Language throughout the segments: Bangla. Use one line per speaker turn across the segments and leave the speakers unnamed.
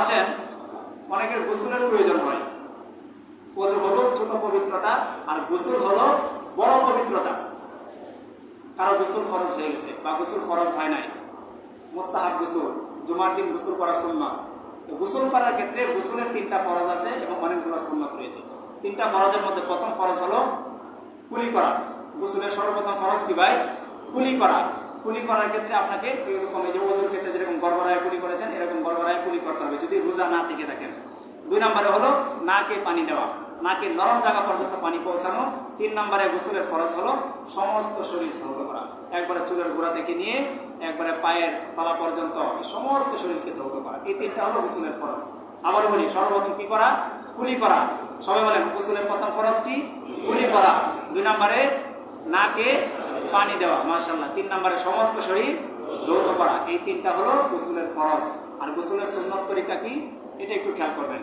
আসেন, অনেকের গোসলের প্রয়োজন হয়। অজু হলো ছোট পবিত্রতা আর গোসল হলো বড় পবিত্রতা। কারও গোসল খরচ হয়ে গেছে বা গোসল খরচ হয় নাই। মোস্তাহাব গোসল, জুমার দিন গোসল করা সুন্নত তো গোসল করার ক্ষেত্রে গোসলের তিনটা ফরজ আছে এবং অনেকগুলো সুন্নত রয়েছে। তিনটা ফরজের মধ্যে প্রথম ফরজ হলো কুলি করা। গোসলের সর্বপ্রথম ফরজ কি ভাই? কুলি করা। কুলি করার ক্ষেত্রে আপনাকে এরকম এই যে ওজুর ক্ষেত্রে যেরকম গড়গড়ায় কুলি করেছেন, এরকম গড়গড়ায় কুলি করতে হবে যদি রোজা না থেকে থাকেন। দুই নম্বরে হলো নাকে পানি দেওয়া। নাকে নরম জায়গা পর্যন্ত পানি পৌঁছানো। তিন নম্বরে গোসলের ফরজ হলো সমস্ত শরীর ধৌত করা। একবারে চুলের গোড়া থেকে নিয়ে একবারে পায়ের তলা পর্যন্ত সমস্ত শরীরকে ধৌত করা। এই তিনটা হলো গোসলের ফরজ। আবার বলি, সর্বপ্রথম কি করা? কুলি করা। সবাই বলেন, গোসলের প্রথম ফরজ কি? কুলি করা। দুই নম্বরে নাকে পানি দেওয়া মাশাল্লাহ তিন নম্বরে সমস্ত শরীর ধৌত করা। এই তিনটা হলো গোসলের ফরজ। আর গোসলের সুন্নত তরিকা কি? এটা একটু খেয়াল করবেন।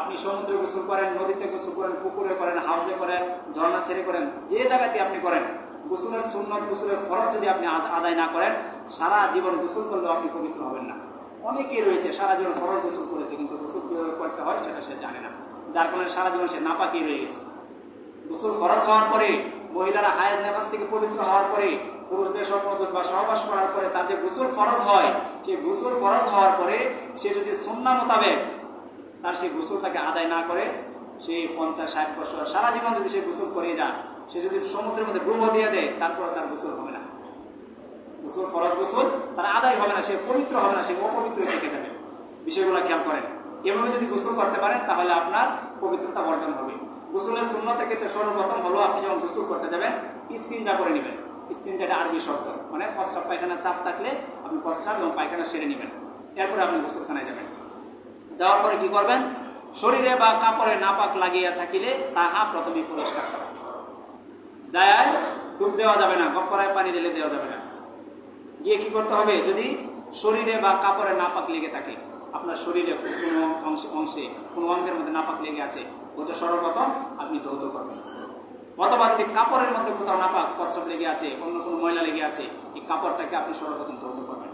আপনি সমুদ্রে গোসল করেন, নদীতে গোসল করেন, পুকুরে করেন, হাউসে করেন, ঝর্ণা ছেড়ে করেন, যে জায়গাতে আপনি করেন, গোসলের সুন্নত, গোসলের ফরজ যদি আপনি আদায় না করেন, সারা জীবন গোসল করলেও আপনি পবিত্র হবেন না। অনেকেই রয়েছে, সারা জীবন ফরজ গোসল করেছে, কিন্তু গোসল কীভাবে করতে হয় সেটা সে জানে না। যার ফলে সারা জীবন সে নাপাকি রয়ে গেছে। গোসল ফরজ হওয়ার পরে মহিলারা হায়াজ নেফাজ থেকে পবিত্র হওয়ার পরে, পুরুষদের স্বপ্নদোষ বা সহবাস করার পরে তার যে গোসল ফরজ হয়, সেই গোসল ফরজ হওয়ার পরে সে যদি সন্না মোতাবেক তার সেই গোসলটাকে আদায় না করে, সে পঞ্চাশ, ষাট বছর সারা জীবন যদি সে গোসল করে যায়, সে যদি সমুদ্রের মধ্যে ডুবো দিয়ে দেয় তারপর তার গোসল হবে না। গোসল ফরজ গোসল, তার আদায় হবে না, সে পবিত্র হবে না, সে অপবিত্র থেকে যাবে। বিষয়গুলো খেয়াল করেন। এভাবে যদি গোসল করতে পারেন, তাহলে আপনার পবিত্রতা বর্জন হবে। গোসলের শূন্যতের ক্ষেত্রে সর্বপ্রথম হলো আপনি যখন গোসল করতে যাবেন, ইস্তিনজা করে নেবেন। ইস্তিনজাটা আরবি শব্দ। মানে প্রস্রাব পায়খানা চাপ থাকলে আপনি প্রস্রাব এবং পায়খানা সেরে নেবেন। এরপরে আপনি গোসলখানায় যাবেন। যাওয়ার পরে কি করবেন? শরীরে বা কাপড়ে নাপাক লাগিয়া থাকিলে তাহা প্রথমে পরিষ্কার করা। যায়, ডুব দেওয়া যাবে না, গপ্পরায় পানি ঢেলে দেওয়া যাবে না। গিয়ে কি করতে হবে? যদি শরীরে বা কাপড়ে নাপাক লেগে থাকে, আপনার শরীরে কোনো অংশে অংশে, কোনো অঙ্গের মধ্যে নাপাক লেগে আছে ওটা সর্বপ্রথম আপনি ধৌত করবেন। অথবা যদি কাপড়ের মধ্যে কোথাও নাপাক প্রস্রাব লেগে আছে, অন্য কোনো ময়লা লেগে আছে, এই কাপড়টাকে আপনি সর্বপ্রথম ধৌত করবেন।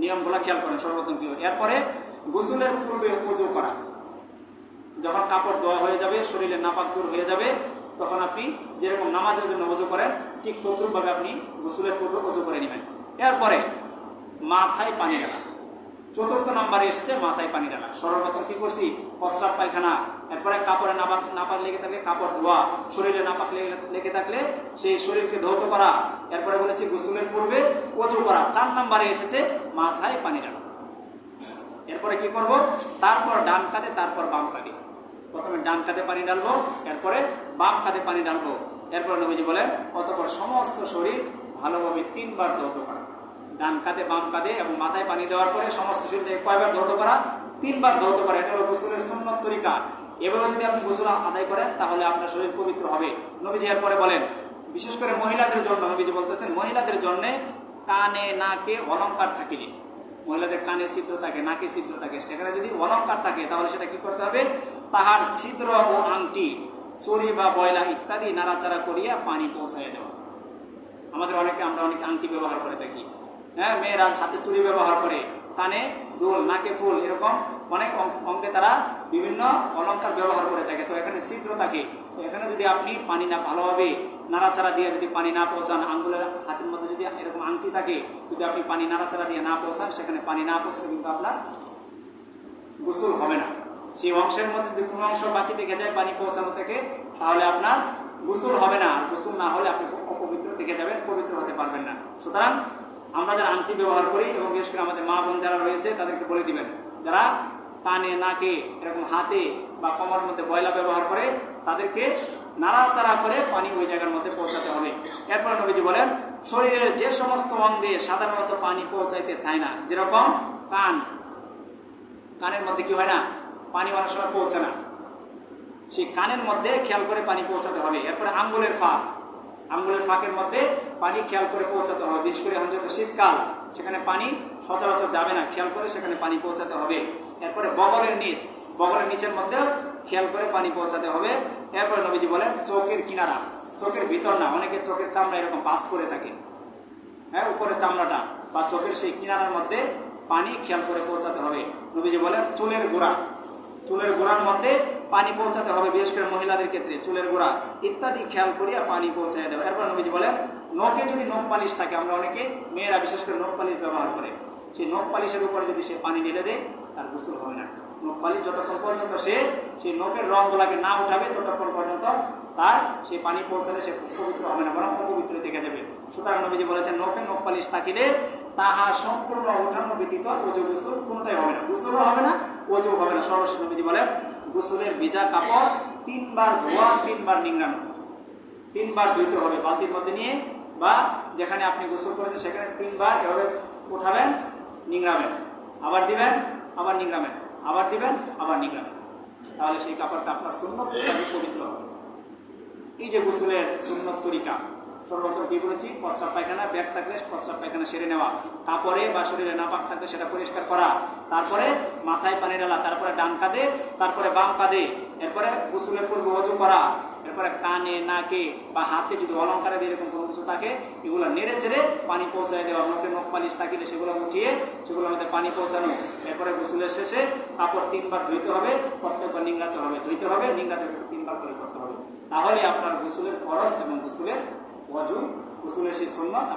নিয়মগুলো খেয়াল করেন সর্বপ্রথম কি এরপরে গোসলের পূর্বে উজু করা। যখন কাপড় ধোয়া হয়ে যাবে, শরীরে নাপাক দূর হয়ে যাবে, তখন আপনি যেরকম নামাজের জন্য উজু করেন, ঠিক তদ্রুপভাবে আপনি গোসলের পূর্বে উজু করে নেবেন। এরপরে মাথায় পানি ডালা চতুর্থ নাম্বারে এসেছে মাথায় পানি ডালা সর্বপ্রথম কি করছি? প্রস্রাব পায়খানা। এরপরে কাপড়ে নাপাক লেগে থাকলে কাপড় ধোয়া। শরীরে নাপাক লেগে- থাকলে সেই শরীরকে ধৌত করা। এরপরে বলেছি গোসলের পূর্বে উজু করা। চার নাম্বারে এসেছে মাথায় পানি ডালা এরপরে কি করব? তারপর ডান কাঁধে, তারপর বাম কাঁধে। প্রথমে ডান কাঁধে পানি ডালবো এরপরে বাম কাঁধে পানি ডালবো এরপরে নবীজি বলেন, অতপর সমস্ত শরীর ভালোভাবে তিনবার ধৌত করা। ডান কাঁধে, বাম কাঁধে এবং মাথায় পানি দেওয়ার পরে সমস্ত শরীরটাকে কয়বার ধৌত করা? তিনবার ধৌত করা। এটা হলো গোসলের সুন্নত তরিকা। এভাবে যদি আপনি গোসল আদায় করেন, তাহলে আপনার শরীর পবিত্র হবে। নবীজি এরপরে বলেন, বিশেষ করে মহিলাদের জন্য, নবীজি বলতেছেন, মহিলাদের জন্যে কানে, নাকে অলঙ্কার থাকিলে। মহিলাদের কানে ছিদ্র থাকে, নাকে ছিদ্র থাকে। সেখানে যদি অলঙ্কার থাকে, তাহলে সেটা কি করতে হবে? তাহার ছিদ্র ও আংটি চুরি বা বয়লা ইত্যাদি নাড়াচাড়া করিয়া পানি পৌঁছায় দেওয়া। আমাদের অনেকে, আমরা অনেক আংটি ব্যবহার করে থাকি। হ্যাঁ মেয়েরা হাতে চুরি ব্যবহার করে। কানে দুল, নাকে ফুল, এরকম অনেক অঙ্গে তারা বিভিন্ন অলঙ্কার ব্যবহার করে থাকে। তো এখানে ছিদ্র থাকে। তো এখানে যদি আপনি পানি না ভালোভাবে নাড়াচাড়া দিয়ে যদি পানি না পৌঁছান, আঙ্গুলের হাতের মধ্যে যদি এরকম আংটি থাকে, যদি আপনি পানি নাড়াচাড়া দিয়ে না পৌঁছান, সেখানে পানি না পৌঁছালে কিন্তু আপনার গোসল হবে না। সেই অংশের মধ্যে যদি কোনো অংশ বাকি থেকে যায় পানি পৌঁছানো থেকে, তাহলে আপনার গোসল হবে না। আর গোসল না হলে আপনি অপবিত্র থেকে যাবেন, পবিত্র হতে পারবেন না। সুতরাং আমরা যারা আংটি ব্যবহার করি এবং বিশেষ করে আমাদের মা বোন যারা রয়েছে, তাদেরকে বলে দিবেন। যারা কানে, নাকে এরকম হাতে বা কমার মধ্যে বয়লা ব্যবহার করে, তাদেরকে নাড়াচাড়া করে পানি ওই জায়গার মধ্যে পৌঁছাতে হবে। এরপর নবীজি বলেন, শরীরের যে সমস্ত অঙ্গে সাধারণত পানি পৌঁছাইতে চায় না। যেরকম কান, কানের মধ্যে কি হয় না? পানি অনেক সময় পৌঁছে না। সেই কানের মধ্যে খেয়াল করে পানি পৌঁছাতে হবে। এরপরে আঙ্গুলের ফাঁক আঙ্গুলের ফাঁকের মধ্যে পানি খেয়াল করে পৌঁছাতে হবে। বিশেষ করে এখন যেহেতু শীতকাল, সেখানে পানি সচরাচর যাবে না। খেয়াল করে সেখানে পানি পৌঁছাতে হবে। এরপরে বগলের নিচ, বগলের নিচের মধ্যেও খেয়াল করে পানি পৌঁছাতে হবে। এরপরে নবীজি বলেন, চোখের কিনারা, চোখের ভিতর না, অনেকে চোখের চামড়া এরকম পাস করে থাকে। হ্যাঁ উপরে চামড়াটা বা চোখের সেই কিনারার মধ্যে পানি খেয়াল করে পৌঁছাতে হবে। নবীজি বলেন, চুলের গোড়া, চুলের গোড়ার মধ্যে পানি পৌঁছাতে হবে, বিশেষ করে মহিলাদের ক্ষেত্রে, চুলের গোড়া ইত্যাদি খেয়াল করিয়া পানি পৌঁছাই দেবে। এরপর নবীজি বলেন, নখে যদি নখ পালিশ থাকে, আমরা অনেকে মেয়েরা বিশেষ করে নখ পালিশ ব্যবহার করে। সেই নখ পালিশের উপরে যদি সে পানি ঢেলে দেয়, তার গোসল হবে না। নখ পালিশ যতক্ষণ পর্যন্ত সে, সেই নখের রঙগুলাকে না উঠাবে, ততক্ষণ পর্যন্ত তার সেই পানি পৌঁছালে সে পবিত্র হবে না, বরং অপবিত্র থেকে যাবে। সুতরাং নবীজি বলেছেন, নখে নখ পালিশ থাকিলে তাহা সম্পূর্ণ ওঠানো ব্যতীত ওজু গোসল কোনটাই হবে না। গোসলও হবে না ওজু হবে না। সর্বশেষ নবীজি বলেন, গোসলের ভিজা কাপড় তিনবার ধোয়া, তিনবার নিংড়ানো। তিনবার ধুইতে হবে, বালতির মধ্যে নিয়ে বা যেখানে আপনি গোসল করেছেন সেখানে তিনবার এভাবে উঠাবেন, নিংড়াবেন। আবার দিবেন, আবার নিংড়াবেন। আবার দিবেন, আবার নিংড়াবেন। তাহলে সেই কাপড়টা আপনার হিসাবে পবিত্র হবে। এই যে গোসলের সুন্নত তরিকা, সর্বপ্রথম কি বলেছি? প্রস্রাব পায়খানা, ব্যাগ থাকলে প্রস্রাব পায়খানা সেরে নেওয়া। তারপরে বা শরীরে নাপাক থাকলে সেটা পরিষ্কার করা। তারপরে মাথায় পানি ডালা তারপরে ডান কাঁধে, তারপরে বাম কাঁধে এরপরে গোসলের পূর্বে অজু করা, এরপরে কানে, নাকে বা হাতে যদি অলঙ্কারে এরকম কোনো কিছু থাকে, এগুলো নেড়ে চেড়ে পানি পৌঁছায় দেওয়া, মুখে নখ পালিশ থাকিলে সেগুলো উঠিয়ে সেগুলোর মধ্যে পানি পৌঁছানো। এরপরে গোসলের শেষে কাপড় তিনবার ধুইতে হবে, প্রত্যেকবার নিংড়াতে হবে, ধুইতে হবে, নিংড়াতে হবে তিনবার করে করতে হবে। তাহলে আপনার গোসলের ফরজ এবং গোসলের অজু গোসলের সেই সন্ন্যত